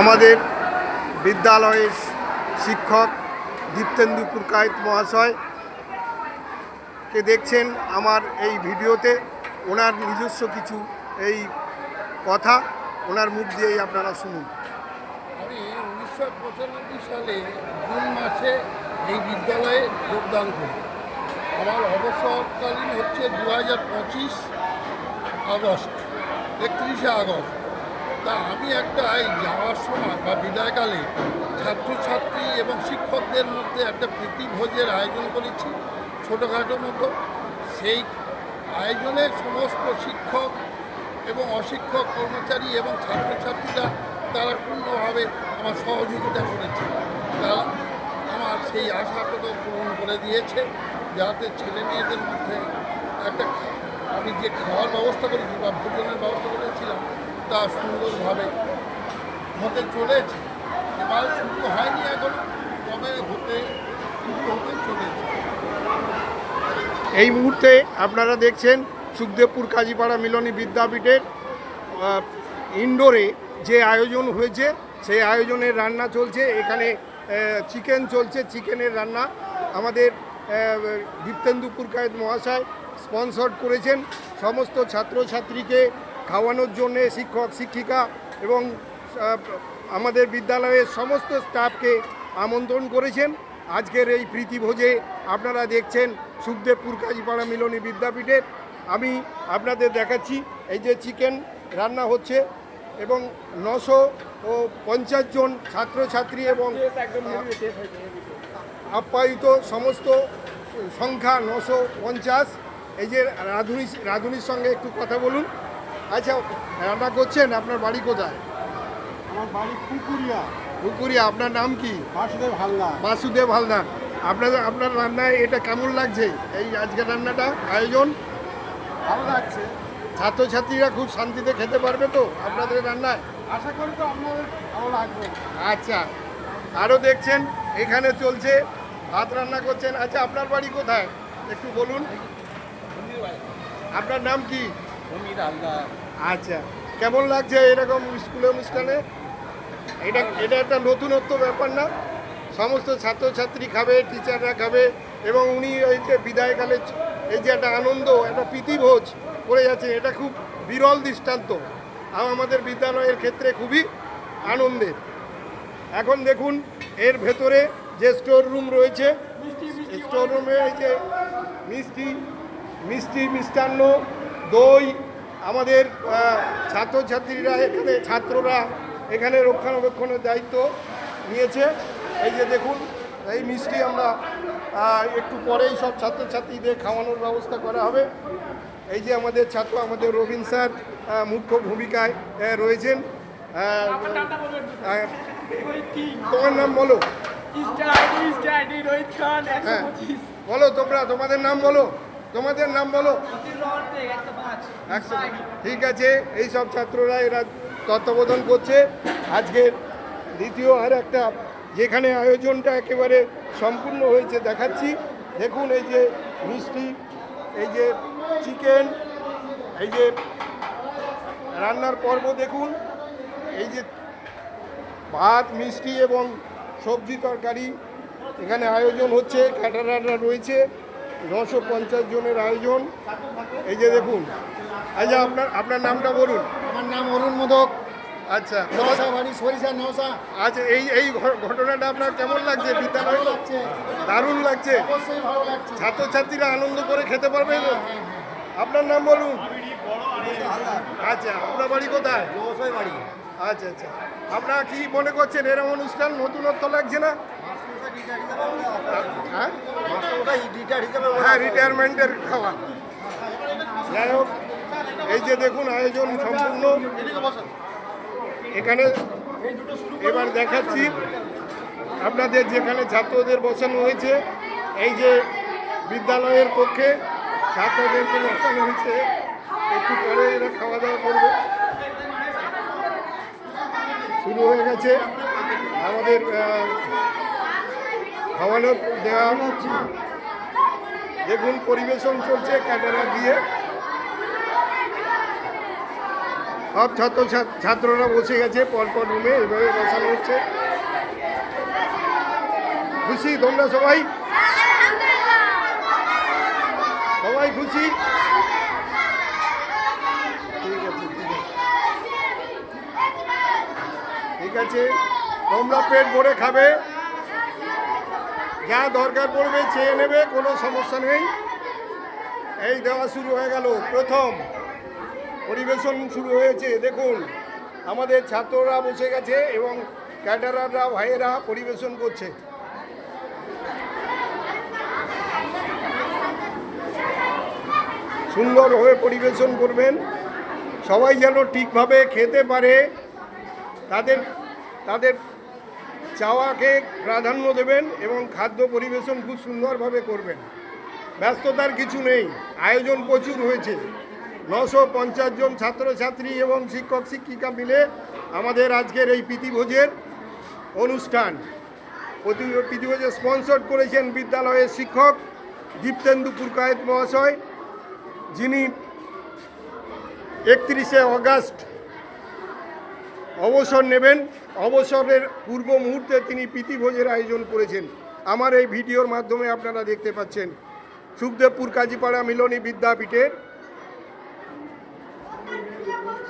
আমাদের বিদ্যালয়ের শিক্ষক দীপ্তেন্দু পুরকায়েত মহাশয় কে দেখছেন আমার এই ভিডিওতে, ওনার নিজস্ব কিছু এই কথা, ওনার মুখ দিয়েই আপনারা শুনুন। আমি উনিশশো পঁচানব্বই সালে জুন মাসে এই বিদ্যালয়ে যোগদান করি। আমার অবসরকালীন হচ্ছে দু হাজার পঁচিশ আগস্ট, একত্রিশে আগস্ট। তা আমি একটা এই যাওয়ার সময় বা বিদায়কালে ছাত্রছাত্রী এবং শিক্ষকদের মধ্যে একটা প্রীতি ভোজের আয়োজন করেছি ছোটোখাটো মতো। সেই আয়োজনে সমস্ত শিক্ষক এবং অশিক্ষক কর্মচারী এবং ছাত্রছাত্রীরা তারা পূর্ণভাবে আমার সহযোগিতা করেছে। তারা আমার সেই আশাটুকু পূরণ করে দিয়েছে যাতে ছেলে মেয়েদের মধ্যে একটা আমি যে খাওয়ার ব্যবস্থা করেছি বা ভোজনের ব্যবস্থা করেছিলাম তা সুন্দরভাবে হতে চলেছে। এবার শুরু হয়নি এখনও, তবে হতে শুরু হতে চলেছে। এই মুহূর্তে আপনারা দেখছেন সুখদেবপুর কাজীপাড়া মিলনী বিদ্যাপীঠের ইনডোরে যে আয়োজন হয়েছে, সেই আয়োজনের রান্না চলছে। এখানে চিকেন চলছে চিকেনের রান্না। আমাদের দীপ্তেন্দু পুরকায়েত মহাশয় স্পন্সর করেছেন। সমস্ত ছাত্রছাত্রীকে খাওয়ানোর জন্যে শিক্ষক, শিক্ষিকা এবং আমাদের বিদ্যালয়ের সমস্ত স্টাফকে আমন্ত্রণ করেছেন। আজকের এই প্রীতিভোজে আপনারা দেখছেন সুখদেবপুর কাজীপাড়া মিলনী বিদ্যাপীঠের আমি আপনাদের দেখাচ্ছি, এই যে চিকেন রান্না হচ্ছে এবং নশো ও পঞ্চাশ জন ছাত্রছাত্রী এবং আপ্যায়িত সমস্ত সংখ্যা নশো পঞ্চাশ। এই যে রাধুনি, রাধুনির সঙ্গে একটু কথা বলুন। আচ্ছা রান্না করছেন? আপনার বাড়ি কোথায়? আমার বাড়ি পুকুরিয়া। পুকুরিয়া আপনার নাম কি? বাসুদেব হালদার। বাসুদেব হালদার। আপনাদের আপনার রান্নায় এটা কেমন লাগছে? এই আজকের রান্নাটা আয়োজন? ভালো লাগছে। ছাত্রছাত্রীরা খুব শান্তিতে খেতে পারবে তো আপনাদের রান্নায়? আশা করি তো আপনাদের ভালো লাগবে। আচ্ছা আরও দেখছেন এখানে চলছে ভাত রান্না করছেন। আচ্ছা আপনার বাড়ি কোথায়? একটু বলুন। আপনার নাম কি? সমীর হালদার আচ্ছা কেমন লাগছে এরকম স্কুলে অনুষ্ঠানে? এটা এটা একটা নতুনত্ব ব্যাপার না। সমস্ত ছাত্রছাত্রী খাবে টিচাররা খাবে এবং উনি এই যে বিদায়কালে এই যে একটা আনন্দ একটা প্রীতিভোজ করে যাচ্ছে এটা খুব বিরল দৃষ্টান্ত। আর আমাদের বিদ্যালয়ের ক্ষেত্রে খুবই আনন্দের। এখন দেখুন এর ভেতরে যে স্টোর রুম রয়েছে স্টোর রুমে এই যে মিষ্টি মিষ্টি মিষ্টান্ন দই আমাদের ছাত্রছাত্রীরা এখানে ছাত্ররা এখানে রক্ষণাবেক্ষণের দায়িত্ব নিয়েছে। এই যে দেখুন এই মিষ্টি আমরা একটু পরেই সব ছাত্রছাত্রীদের খাওয়ানোর ব্যবস্থা করা হবে। এই যে আমাদের ছাত্র আমাদের রবীন স্যার মুখ্য ভূমিকায় রয়েছেন। তোমার নাম বলো। হ্যাঁ বলো তোমরা তোমাদের নাম বলো। তোমাদের নাম বলো। একশো। ঠিক আছে এই সব ছাত্ররা এরা তত্ত্বাবধান করছে। আজকের দ্বিতীয় আর একটা যেখানে আয়োজনটা একেবারে সম্পূর্ণ হয়েছে দেখাচ্ছি। দেখুন এই যে মিষ্টি এই যে চিকেন এই যে রান্নার পর্ব দেখুন। এই যে ভাত মিষ্টি এবং সবজি তরকারি এখানে আয়োজন হচ্ছে ক্যাটারাররা রয়েছে। নশো পঞ্চাশ জনের আয়োজন। এই যে দেখুন আচ্ছা আপনার আপনার নামটা বলুন। আমার নাম অরুণ মোদক। আচ্ছা। নশা বাড়ি সরিষা নশা আচ্ছা এই এই ঘটনাটা আপনার কেমন লাগছে? বিদ্যালয় ভালো লাগছে। দারুণ লাগছে। অবশ্যই ভালো লাগছে। ছাত্রছাত্রীরা আনন্দ করে খেতে পারবে? তো? আপনার নাম বলুন। আচ্ছা আপনার বাড়ি কোথায়? অবশ্যই বাড়ি। আচ্ছা আচ্ছা। আপনারা কি মনে করছেন এরকম অনুষ্ঠান নতুনত্ব লাগছে না? হ্যাঁ? হ্যাঁ রিটায়ারমেন্টের খাওয়া। যাই হোক এই যে দেখুন আয়োজন সম্পূর্ণ। এখানে এবার দেখাচ্ছি আপনাদের যেখানে ছাত্রদের বসানো হয়েছে এই যে বিদ্যালয়ের পক্ষে ছাত্রদেরকে বসানো হয়েছে একটু পরে এরা খাওয়া দাওয়া করবে। শুরু হয়ে গেছে। আমাদের আহ, খাওয়ানোর দেওয়া দেখুন, পরিবেশন চলছে ক্যামেরা দিয়ে। সব ছাত্র ছাত- ছাত্ররা বসে গেছে, পরপর রুমে এভাবে বসানো হচ্ছে। খুশি? তোমরা সবাই? সবাই খুশি? ঠিক আছে। ঠিক আছে, তোমরা পেট ভরে খাবে। যা দরকার পড়বে চেয়ে নেবে, কোনো সমস্যা নেই। এই দেওয়া শুরু হয়ে গেল। প্রথম পরিবেশন শুরু হয়েছে। দেখুন, আমাদের ছাত্ররা বসে গেছে এবং ক্যাডাররা, ভাইয়েরা পরিবেশন করছে। সুন্দরভাবে পরিবেশন করবেন। সবাই যেন ঠিকভাবে খেতে পারে, তাদের তাদের চাওয়াকে প্রাধান্য দেবেন এবং খাদ্য পরিবেশন খুব সুন্দরভাবে করবেন। ব্যস্ততার কিছু নেই, আয়োজন প্রচুর হয়েছে। নশো পঞ্চাশ জন ছাত্রছাত্রী এবং শিক্ষক, শিক্ষিকা মিলে আমাদের আজকের এই প্রীতিভোজের অনুষ্ঠান। প্রতি- প্রীতিভোজে স্পন্সর করেছেন বিদ্যালয়ের শিক্ষক দীপ্তেন্দু পুরকায়েত মহাশয়, যিনি একত্রিশে অগাস্ট অবসর নেবেন। অবসরের পূর্ব মুহূর্তে তিনি প্রীতিভোজের আয়োজন করেছেন। আমার এই ভিডিওর মাধ্যমে আপনারা দেখতে পাচ্ছেন। সুখদেবপুর কাজীপাড়া মিলনী বিদ্যাপীঠের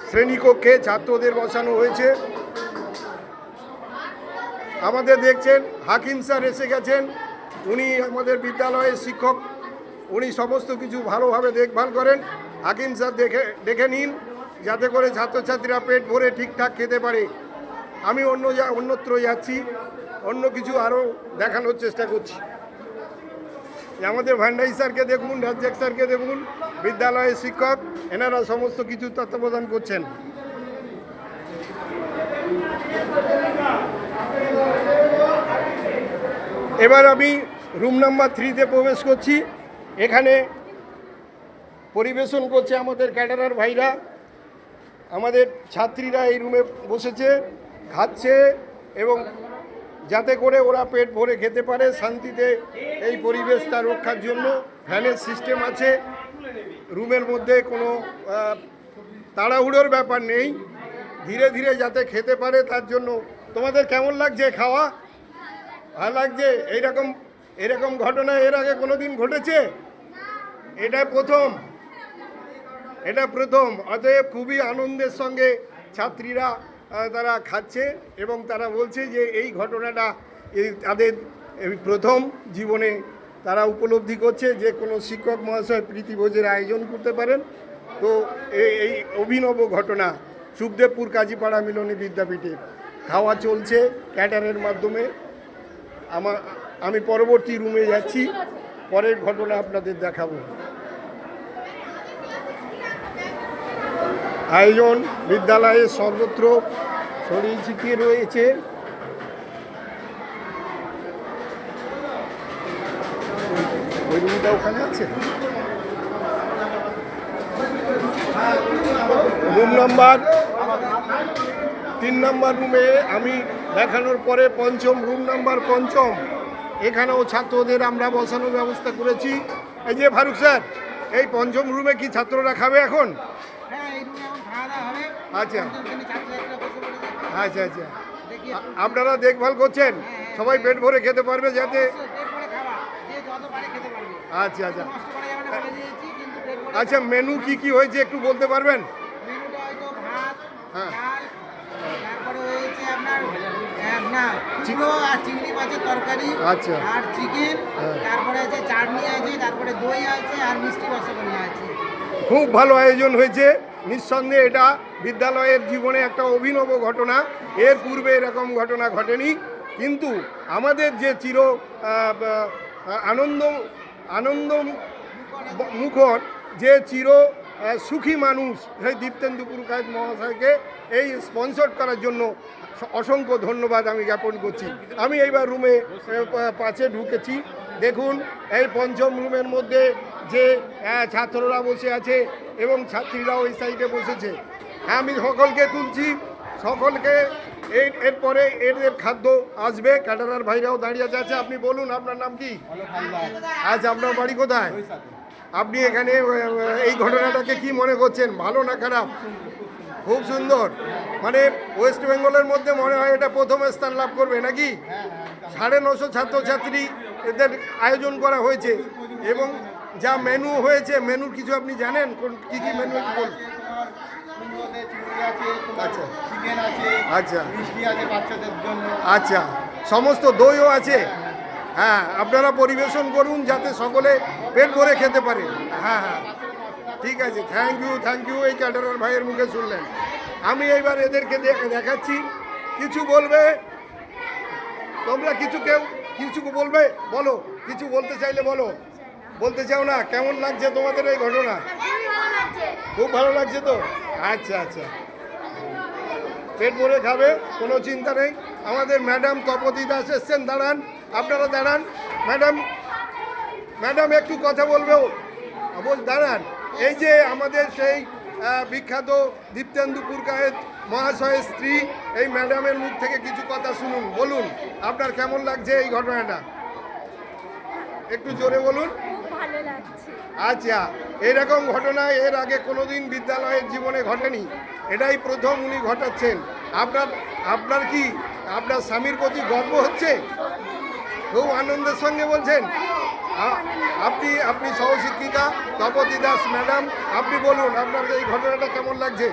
শ্রেণীকক্ষে ছাত্রদের বসানো হয়েছে। আমাদের দেখছেন, হাকিম স্যার এসে গেছেন। উনি আমাদের বিদ্যালয়ের শিক্ষক। উনি সমস্ত কিছু ভালোভাবে দেখভাল করেন। হাকিম স্যার দেখে দেখে নিন, যাতে করে ছাত্রছাত্রীরা পেট ভরে ঠিকঠাক খেতে পারে। আমি অন্য অন্যত্র যাচ্ছি অন্য কিছু আরও দেখানোর চেষ্টা করছি। আমাদের ভান্ডারি স্যারকে দেখুন, রাজ্জাক স্যারকে দেখুন, বিদ্যালয়ের শিক্ষক, এনারা সমস্ত কিছু তত্ত্বাবধান করছেন। এবার আমি রুম নাম্বার থ্রিতে প্রবেশ করছি। এখানে পরিবেশন করছে আমাদের ক্যাডারার ভাইরা। আমাদের ছাত্রীরা এই রুমে বসেছে। খাচ্ছে এবং যাতে করে ওরা পেট ভরে খেতে পারে, শান্তিতে এই পরিবেশটা রক্ষার জন্য ফ্যানের সিস্টেম আছে। রুমের মধ্যে কোনো তাড়াহুড়োর ব্যাপার নেই। ধীরে ধীরে যাতে খেতে পারে তার জন্য। তোমাদের কেমন লাগছে খাওয়া? ভালো লাগছে? এইরকম, এরকম ঘটনা এর আগে কোনো দিন ঘটেছে? এটা প্রথম। এটা প্রথম। অতএব খুবই আনন্দের সঙ্গে ছাত্রীরা তারা খাচ্ছে এবং তারা বলছে যে এই ঘটনাটা তাদের প্রথম জীবনে তারা উপলব্ধি করছে যে কোনো শিক্ষক মহাশয় প্রীতিভোজের আয়োজন করতে পারেন। তো এই অভিনব ঘটনা সুখদেবপুর কাজীপাড়া মিলনী বিদ্যাপীঠে খাওয়া চলছে ক্যাটারের মাধ্যমে। আমার, আমি পরবর্তী রুমে যাচ্ছি, পরের ঘটনা আপনাদের দেখাবো। আয়োজন বিদ্যালয়ে সর্বত্র ছড়িয়ে ছিটিয়ে রয়েছে। ওখানে আছে? রুম নাম্বার তিন নাম্বার রুমে আমি দেখানোর পরে পঞ্চম, রুম নাম্বার পঞ্চম। এখানেও ছাত্রদের আমরা বসানোর ব্যবস্থা করেছি। এই যে ফারুক স্যার, এই পঞ্চম রুমে কি ছাত্ররা খাবে এখন? আচ্ছা আচ্ছা আচ্ছা আপনারা দেখভাল করছেন? সবাই পেট ভরে খেতে পারবে যাতে আচ্ছা আচ্ছা। আচ্ছা মেনু কি কি হয়েছে একটু বলতে পারবেন? হ্যাঁ। চিংড়ো আর চিংড়ি মাছের তরকারি আচ্ছা। আর চিকেন। হ্যাঁ। তারপরে আছে চাটনি আছে তারপরে দই আছে আর মিষ্টি রসগোল্লা আছে। খুব ভালো আয়োজন হয়েছে। নিঃসন্দেহে এটা বিদ্যালয়ের জীবনে একটা অভিনব ঘটনা। এর পূর্বে এরকম ঘটনা ঘটেনি। কিন্তু আমাদের যে চির আনন্দ আনন্দ মুখর যে চির সুখী মানুষ সেই দীপ্তেন্দু পুরকায়েত মহাশয়কে এই স্পন্সর করার জন্য অসংখ্য ধন্যবাদ আমি জ্ঞাপন করছি। আমি এইবার রুমে আহ, পা- পাশে ঢুকেছি। দেখুন এই পঞ্চম রুমের মধ্যে যে ছাত্ররা বসে আছে এবং ছাত্রীরাও এই সাইডে বসেছে। আমি সকলকে তুলছি সকলকে এই এরপরে এদের খাদ্য আসবে। ক্যাটারার ভাইরাও দাঁড়িয়ে আছে। আচ্ছা, আপনি বলুন আপনার নাম কি? আজ আপনার বাড়ি কোথায়? আপনি এখানে এই ঘটনাটাকে কি মনে করছেন? ভালো না খারাপ? খুব সুন্দর। মানে ওয়েস্ট বেঙ্গলের মধ্যে মনে হয় এটা প্রথম স্থান লাভ করবে নাকি? সাড়ে নশো ছাত্রছাত্রী এদের আয়োজন করা হয়েছে এবং যা মেনু হয়েছে মেনুর কিছু আপনি জানেন? কোন, কী কী মেনু বলুন। আচ্ছা। আচ্ছা। আচ্ছা। সমস্ত দইও আছে? হ্যাঁ আপনারা পরিবেশন করুন যাতে সকলে পেট ভরে খেতে পারে। হ্যাঁ হ্যাঁ। ঠিক আছে। থ্যাংক ইউ থ্যাংক ইউ এই ক্যাটারার ভাইয়ের মুখে শুনলেন। আমি এইবার এদেরকে দেখাচ্ছি। কিছু বলবে? তোমরা কিছু কেউ কিছু বলবে? বলো, কিছু বলতে চাইলে বলো। বলতে চাও না? কেমন লাগছে তোমাদের এই ঘটনা? খুব ভালো লাগছে তো? আচ্ছা আচ্ছা। পেট ভরে খাবে, কোনো চিন্তা নেই। আমাদের ম্যাডাম তপতি দাস এসছেন, দাঁড়ান। আপনারা দাঁড়ান। ম্যাডাম ম্যাডাম একটু কথা বলবেও। বল, দাঁড়ান। এই যে আমাদের সেই বিখ্যাত দীপ্তেন্দু পুরকায়েত মহাশয়ের স্ত্রী এই ম্যাডামের মুখ থেকে কিছু কথা শুনুন বলুন আপনার কেমন লাগছে এই ঘটনাটা? একটু জোরে বলুন। আচ্ছা এরকম ঘটনা এর আগে কোনোদিন বিদ্যালয়ের জীবনে ঘটেনি? এটাই প্রথম উনি ঘটাচ্ছেন। আপনার আপনার কি আপনার স্বামীর প্রতি গর্ব হচ্ছে? খুব আনন্দের সঙ্গে বলছেন? আপনি আপনি সহশিক্ষিকা তপতি দাস ম্যাডাম আপনি বলুন আপনার এই ঘটনাটা কেমন লাগছে?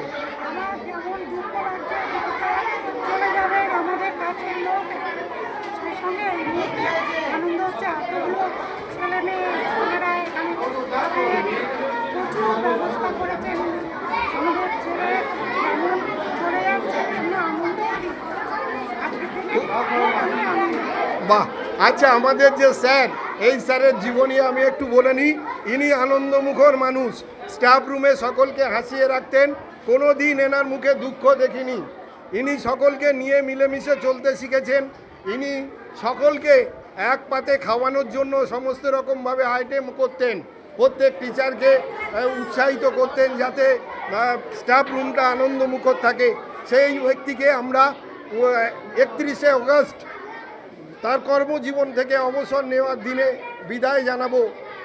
বাহ! আচ্ছা আমাদের যে স্যার এই স্যারের জীবনী আমি একটু বলে নিই। ইনি আনন্দমুখর মানুষ। স্টাফ রুমে সকলকে হাসিয়ে রাখতেন। কোনো দিন এনার মুখে দুঃখ দেখিনি। ইনি সকলকে নিয়ে মিলেমিশে চলতে শিখেছেন। ইনি সকলকে এক পাতে খাওয়ানোর জন্য সমস্ত রকমভাবে আইটেম করতেন। প্রত্যেক টিচারকে উৎসাহিত করতেন যাতে স্টাফ রুমটা আনন্দমুখর থাকে। সেই ব্যক্তিকে আমরা একত্রিশে অগস্ট তার কর্মজীবন থেকে অবসর নেওয়ার দিনে বিদায় জানাব।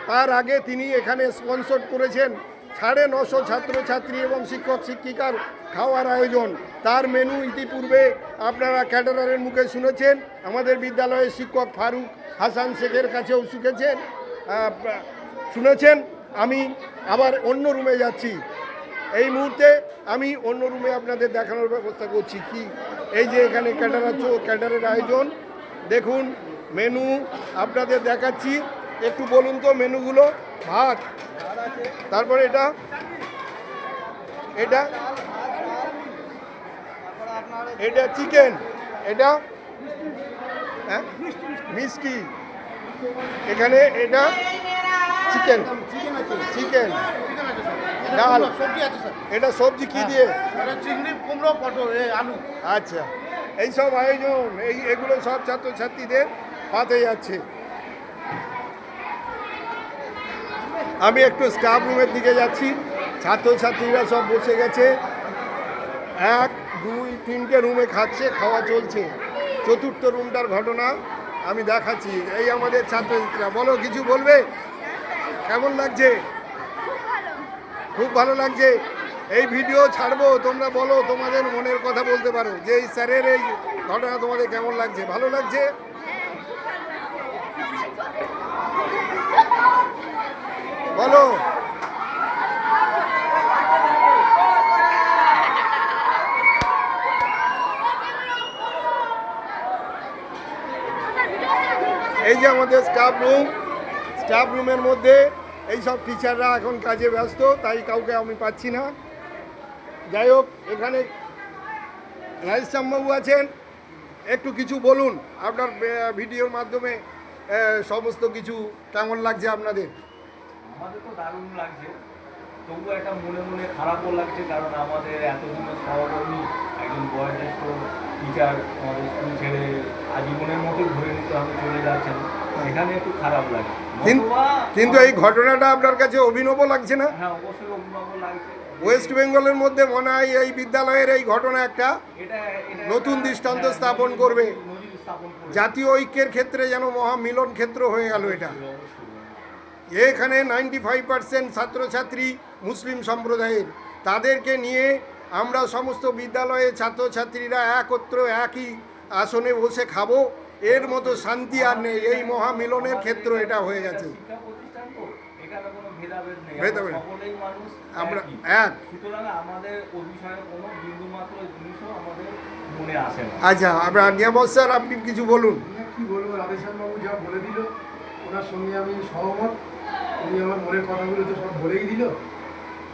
তার আগে তিনি এখানে স্পন্সর করেছেন সাড়ে নশো ছাত্রছাত্রী এবং শিক্ষক শিক্ষিকার খাওয়ার আয়োজন। তার মেনু ইতিপূর্বে আপনারা ক্যাটারারের মুখে শুনেছেন। আমাদের বিদ্যালয়ের শিক্ষক ফারুক হাসান শেখের কাছেও শিখেছেন শুনেছেন। আমি আবার অন্য রুমে যাচ্ছি। এই মুহূর্তে আমি অন্য রুমে আপনাদের দেখানোর ব্যবস্থা করছি। কি? এই যে এখানে ক্যাটারার ক্যাটারের আয়োজন। দেখুন মেনু আপনাদের দেখাচ্ছি। একটু বলুন তো মেনুগুলো ভাত। তারপরে এটা। এটা। এটা চিকেন এটা। হ্যাঁ? মিষ্টি। এখানে এটা চিকেন চিকেন ডাল। এটা সবজি কি দিয়ে? চিংড়ি কুমড়ো পটল আলু। আচ্ছা। এই সব আয়োজন এই এগুলো সব ছাত্রছাত্রীদের পাতে যাচ্ছে। আমি একটু স্টাফ রুমের দিকে যাচ্ছি। ছাত্রছাত্রীরা সব বসে গেছে। এক দুই তিনটে রুমে খাচ্ছে খাওয়া চলছে। চতুর্থ রুমটার ঘটনা আমি দেখাচ্ছি। এই আমাদের ছাত্রছাত্রীরা বলো কিছু বলবে? কেমন লাগছে? খুব ভালো লাগছে? এই ভিডিও ছাড়বো, তোমরা বলো, তোমাদের মনের কথা বলতে পারো যে এই স্যারের এই ঘটনা তোমাদের কেমন লাগছে? ভালো লাগছে? বলো। এই যে আমাদের স্টাফ রুম স্টাফ রুমের মধ্যে এইসব টিচাররা এখন কাজে ব্যস্ত, তাই কাউকে আমি পাচ্ছি না। যাই হোক এখানে রাজশ্যামবাবু আছেন। একটু কিছু বলুন আপনার ভিডিওর মাধ্যমে সমস্ত কিছু কেমন লাগছে আপনাদের? আমাদের তো দারুণ লাগছে। তবুও একটা মনে মনে খারাপও লাগছে কারণ আমাদের এতদিনের সহকর্মী একজন বয়োজ্যেষ্ঠ টিচার আমাদের স্কুল ছেড়ে আজীবনের মতো ধরে নিতে হবে চলে যাচ্ছেন। এখানে একটু খারাপ লাগে কিন্তু এই ঘটনাটা আপনার কাছে অভিনব লাগছে না? হ্যাঁ অবশ্যই অভিনব লাগছে। ওয়েস্ট বেঙ্গলের মধ্যে মনে হয় এই বিদ্যালয়ের এই ঘটনা একটা নতুন দৃষ্টান্ত স্থাপন করবে। জাতীয় ঐক্যের ক্ষেত্রে যেন মহা মিলন ক্ষেত্র হয়ে গেল এটা। এখানে নাইনটি ফাইভ পার্সেন্ট ছাত্রছাত্রী মুসলিম সম্প্রদায়ের। তাদেরকে নিয়ে আমরা সমস্ত বিদ্যালয়ে ছাত্রছাত্রীরা একত্র একই আসনে বসে খাব। এর মতো শান্তি আর নেই। এই মহামিলনের ক্ষেত্র এটা হয়ে গেছে। শিক্ষা প্রতিষ্ঠান কোনো ভেদাভেদ নেই। ভেদাভেদ। সকলেই মানুষ আমরা এক। সুতরাং আমাদের বিষয়ে কোনো বিন্দুমাত্র জিনিসও আমাদের মনে আসে না। আচ্ছা আপনার নিয়ামত স্যার আপনি কিছু বলুন। কি বলব? রাধেশ্যামবাবু যা বলে দিল ওনার সঙ্গে আমি সহমত। উনি আমার মনের কথাগুলো তো সব বলেই দিল।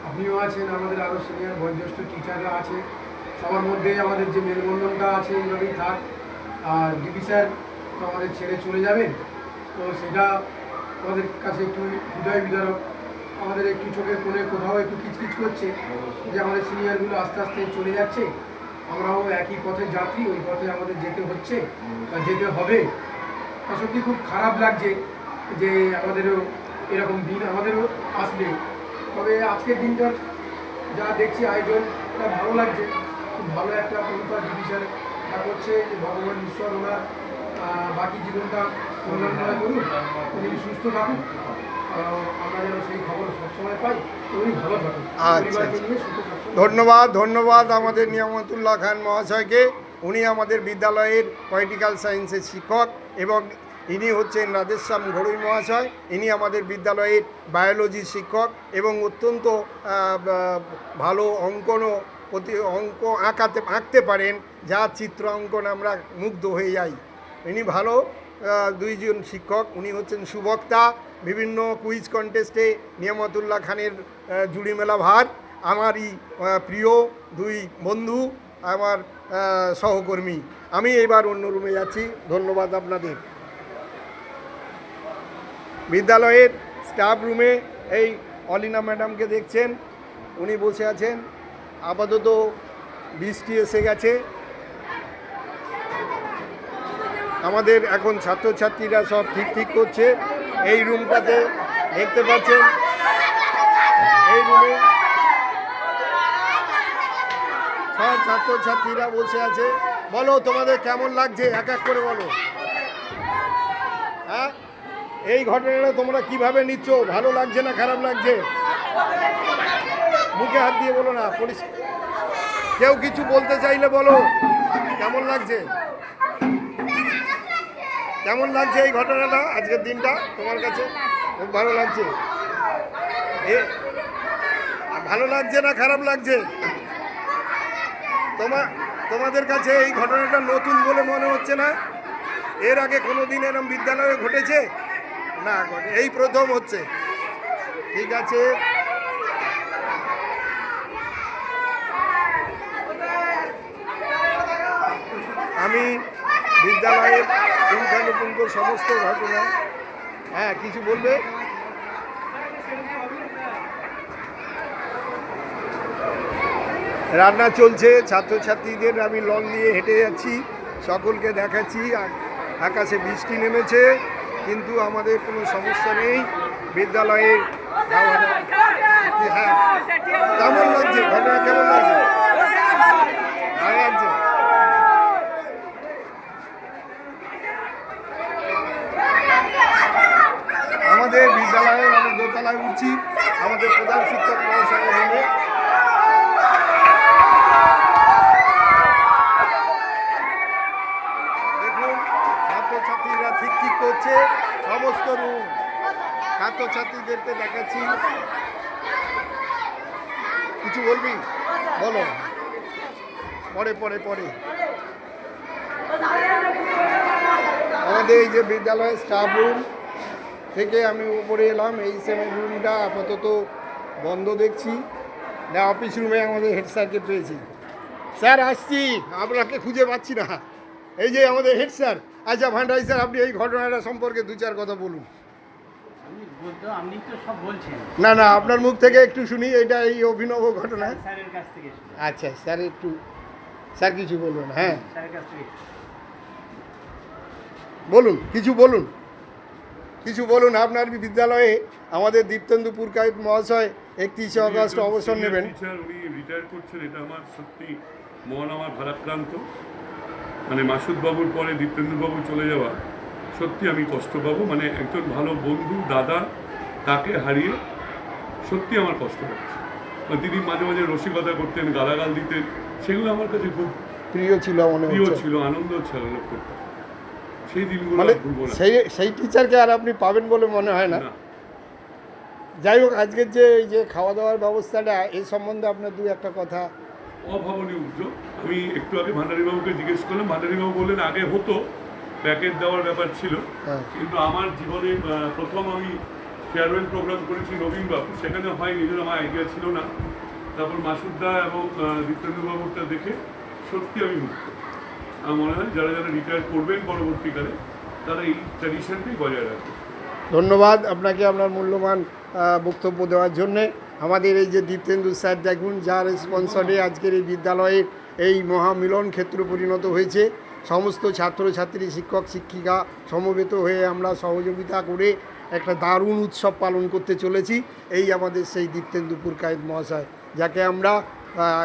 আপনিও আছেন আমাদের আরও সিনিয়র বয়োজ্যেষ্ঠ টিচাররা আছে। সবার মধ্যে আমাদের যে মেলবন্ধনটা আছে এইভাবেই থাক। আর ডিপি স্যার তো আমাদের ছেড়ে চলে যাবেন। তো সেটা আমাদের কাছে একটু হৃদয় বিদারক আমাদের একটু চোখের কোণে কোথাও একটু কিচকিচ করছে, যে আমাদের সিনিয়রগুলো আস্তে আস্তে চলে যাচ্ছে। আমরাও একই পথে যাত্রী, ওই পথে আমাদের যেতে হচ্ছে বা যেতে হবে। তা সত্যি খুব খারাপ লাগছে যে আমাদেরও এরকম দিন আমাদেরও আসবে। তবে আজকের দিনটার যা দেখছি আয়োজন, তা ভালো লাগছে। খুব ভালো একটা পরিবার ডিভিশন করছে যে ভগবান ঈশ্বর ওনার বাকি জীবনটা কল্যাণময় করুন উনি সুস্থ থাকুন আচ্ছা, আচ্ছা। ধন্যবাদ ধন্যবাদ আমাদের নিয়ামতুল্লাহ খান মহাশয়কে। উনি আমাদের বিদ্যালয়ের পলিটিক্যাল সায়েন্সের শিক্ষক এবং ইনি হচ্ছেন রাধেশ্যাম ঘড়ুই মহাশয়। ইনি আমাদের বিদ্যালয়ের বায়োলজি শিক্ষক এবং অত্যন্ত ভালো অঙ্কনও প্রতি অঙ্ক আঁকাতে আঁকতে পারেন। যার চিত্র অঙ্কন আমরা মুগ্ধ হয়ে যাই। ইনি ভালো দুইজন শিক্ষক, উনি হচ্ছেন সুবক্তা, বিভিন্ন কুইজ কন্টেস্টে নিয়ামতুল্লাহ খানের জুড়ি মেলা ভার, আমারই প্রিয় দুই বন্ধু, আমার সহকর্মী। আমি এবার অন্য রুমে যাচ্ছি, ধন্যবাদ আপনাদের। বিদ্যালয়ের স্টাফ রুমে এই অলিনা ম্যাডামকে দেখছেন, উনি বসে আছেন, আপাতত বৃষ্টি এসে গেছে। আমাদের এখন ছাত্রছাত্রীরা সব ঠিক ঠিক করছে। এই রুমটাতে দেখতে পাচ্ছেন? এই রুমে সব ছাত্রছাত্রীরা বসে আছে। বলো, তোমাদের কেমন লাগছে? এক এক করে বলো। হ্যাঁ? এই ঘটনাটা তোমরা কীভাবে নিচ্ছ? ভালো লাগছে না খারাপ লাগছে? মুখে হাত দিয়ে বলো না, পরিষ্কার। কেউ কিছু বলতে চাইলে বলো। কেমন লাগছে? কেমন লাগছে এই ঘটনাটা? আজকের দিনটা তোমার কাছে? খুব ভালো লাগছে। এ, ভালো লাগছে না খারাপ লাগছে? তোমার তোমাদের কাছে এই ঘটনাটা নতুন বলে মনে হচ্ছে না? এর আগে কোনো দিন এরম বিদ্যালয়ে ঘটেছে? না এই প্রথম হচ্ছে। ঠিক আছে। আমি বিদ্যালয়ের পুঙ্খানুপুঙ্খ সমস্ত ঘটনা। হ্যাঁ কিছু বলবে? রান্না চলছে, ছাত্রছাত্রীদের আমি লং নিয়ে হেঁটে যাচ্ছি, সকলকে দেখাচ্ছি আকাশে বৃষ্টি নেমেছে, কিন্তু আমাদের কোনো সমস্যা নেই। বিদ্যালয়ে হ্যাঁ কেমন লাগছে? ঘটনা কেমন লাগছে ভালো লাগছে আমাদের বিদ্যালয়ে আমি দোতলায় উঠছি। আমাদের প্রধান শিক্ষক মহাশয় মিলে দেখুন, ছাত্রছাত্রীরা ঠিক ঠিক করছে? সমস্ত রুম ছাত্রছাত্রীদেরকে দেখাচ্ছি। কিছু বলবি? বলো। পরে পরে পরে। আমাদের এই যে বিদ্যালয়ের স্টাফ রুম থেকে আমি উপরে এলাম এই সেমি রুমটা আপাতত বন্ধ দেখছি। না অফিস রুমে আমাদের হেড স্যারকে পেয়েছি। স্যার আসছি। আপনাকে খুঁজে পাচ্ছি না। এই যে আমাদের হেড স্যার আচ্ছা ভান্ডারি স্যার আপনি এই ঘটনাটা সম্পর্কে দু চার কথা বলুন। আপনি তো সব বলছেন। না না আপনার মুখ থেকে একটু শুনি এটা এই অভিনব ঘটনা। স্যারের কাছ থেকে আচ্ছা স্যার একটু স্যার কিছু বলবেন হ্যাঁ। বলুন কিছু বলুন। কিছু বলুন আপনার বিদ্যালয়ে আমাদের দীপ্তেন্দু পুরকাইত মহাশয় একত্রিশে অগস্ট অবসর নেবেন। উনি রিটায়ার করছেন এটা আমার সত্যি মন আমার ভারাক্রান্ত। মানে মাসুদ বাবুর পরে দীপ্তেন্দু বাবু চলে যাওয়া সত্যি আমি কষ্ট পাবো। মানে একজন ভালো বন্ধু দাদা তাকে হারিয়ে সত্যি আমার কষ্ট পাচ্ছে। দিদি মাঝে মাঝে রসিকতা করতেন গালাগাল দিতেন সেগুলো আমার কাছে খুব প্রিয় ছিল প্রিয় ছিল আনন্দ ছিল করতাম। মানে সেই সেই টিচারকে আর আপনি পাবেন বলে মনে হয় না। যাই হোক আজকের যে এই যে খাওয়া দাওয়ার ব্যবস্থাটা এই সম্বন্ধে আপনার দু একটা কথা। অভাবনীয় উদ্যোগ। আমি একটু আগে ভান্ডারীবাবুকে জিজ্ঞেস করলাম। ভান্ডারীবাবু বললেন আগে হতো প্যাকেট দেওয়ার ব্যাপার ছিল। হ্যাঁ। কিন্তু আমার জীবনে প্রথম আমি ফেয়ারওয়েল প্রোগ্রাম করেছি নবীনবাবু সেখানে হয় নিজের আমার আইডিয়া ছিল না। তারপর মাসুদদা এবং দীপ্তেন্দ্রবাবুরটা দেখে সত্যি আমি মুক্ত আমার মনে হয় যারা যারা রিটায়ার করবেন পরবর্তীকালে, তারা এই ট্র্যাডিশনটাই বজায় রাখবে ধন্যবাদ আপনাকে আপনার মূল্যবান বক্তব্য দেওয়ার জন্যে। আমাদের এই যে দীপ্তেন্দু স্যার, দেখুন, যার স্পন্সরে আজকের এই বিদ্যালয়ের এই মহামিলন ক্ষেত্র পরিণত হয়েছে। সমস্ত ছাত্রছাত্রী, শিক্ষক, শিক্ষিকা সমবেত হয়ে আমরা সহযোগিতা করে একটা দারুণ উৎসব পালন করতে চলেছি। এই আমাদের সেই দীপ্তেন্দু পুরকায়েত মহাশয়, যাকে আমরা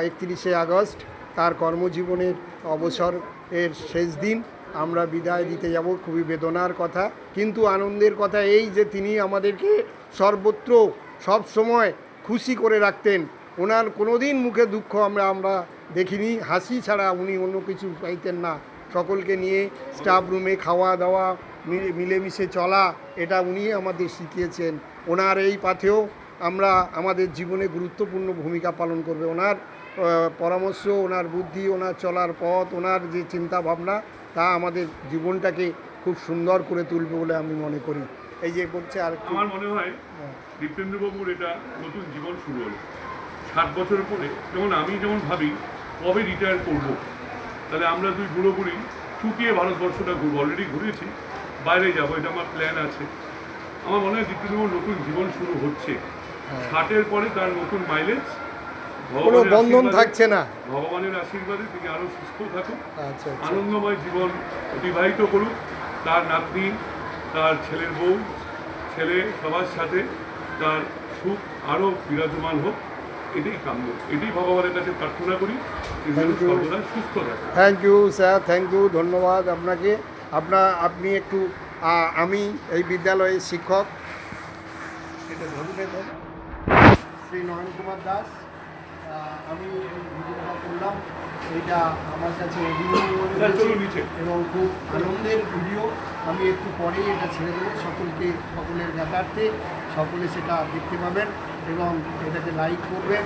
একত্রিশে আগস্ট তার কর্মজীবনের অবসর এর শেষ দিন আমরা বিদায় দিতে যাব, খুবই বেদনার কথা। কিন্তু আনন্দের কথা এই যে তিনি আমাদেরকে সর্বত্র সব সময় খুশি করে রাখতেন, ওনার কোনোদিন মুখে দুঃখ আমরা আমরা দেখিনি। হাসি ছাড়া উনি অন্য কিছু চাইতেন না। সকলকে নিয়ে স্টাফ রুমে খাওয়া দাওয়া মিলে- মিলেমিশে চলা, এটা উনি আমাদের শিখিয়েছেন। ওনার এই পাথেও আমরা আমাদের জীবনে গুরুত্বপূর্ণ ভূমিকা পালন করবে ওনার। পরামর্শ ওনার বুদ্ধি ওনার চলার পথ ওনার যে চিন্তা ভাবনা তা আমাদের জীবনটাকে খুব সুন্দর করে তুলবে বলে আমি মনে করি। এই যে বলছে আর আমার মনে হয় দীপ্তেন্দ্রবাবুর এটা নতুন জীবন শুরু হলো। ষাট বছর পরে যেমন আমি যেমন ভাবি কবে রিটায়ার করব? তাহলে আমরা দুই বুড়ো বুড়ি চুটিয়ে ভারতবর্ষটা ঘুরবো। অলরেডি ঘুরেছি বাইরে যাব এটা আমার প্ল্যান আছে। আমার মনে হয় দীপ্তেন্দ্রবাবুর নতুন জীবন শুরু হচ্ছে। ষাটের পরে তার নতুন মাইলেজ কোনো বন্ধন থাকছে না। ভগবানের আশীর্বাদে তিনি আরও সুস্থ থাকুক আচ্ছা আচ্ছা। আনন্দময় জীবন অতিবাহিত করুক। তার নাতনি তার ছেলের বউ ছেলে সবার সাথে তার সুখ আরও বিরাজমান হোক এটাই কাম্য। এটাই ভগবানের কাছে প্রার্থনা করি সর্বদা সুস্থ থাকে। Thank you sir thank you ধন্যবাদ আপনাকে। আপনার আপনি একটু আমি এই বিদ্যালয়ের শিক্ষক। এটা ধরুন শ্রী নয়ন কুমার দাস। আমি এই ভিডিওটা করলাম। এটা আমার কাছে হয়েছে এবং খুব আনন্দের ভিডিও। আমি একটু পরেই এটা ছেড়ে দেবো। সকলকে সকলের জ্ঞাতার্থে সকলে সেটা দেখতে পাবেন এবং এটাকে লাইক করবেন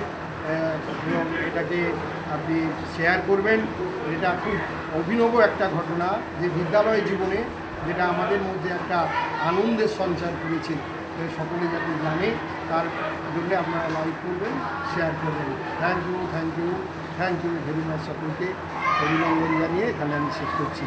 এবং এটাকে আপনি শেয়ার করবেন। এটা খুব অভিনব একটা ঘটনা যে বিদ্যালয় জীবনে যেটা আমাদের মধ্যে একটা আনন্দের সঞ্চার করেছে। সকলে যাতে জানে। তার জন্য আপনারা লাইক করবেন শেয়ার করবেন। Thank you thank you thank you very much সকলকে। অভিনন্দন জানিয়ে এখানে আমি শেষ করছি।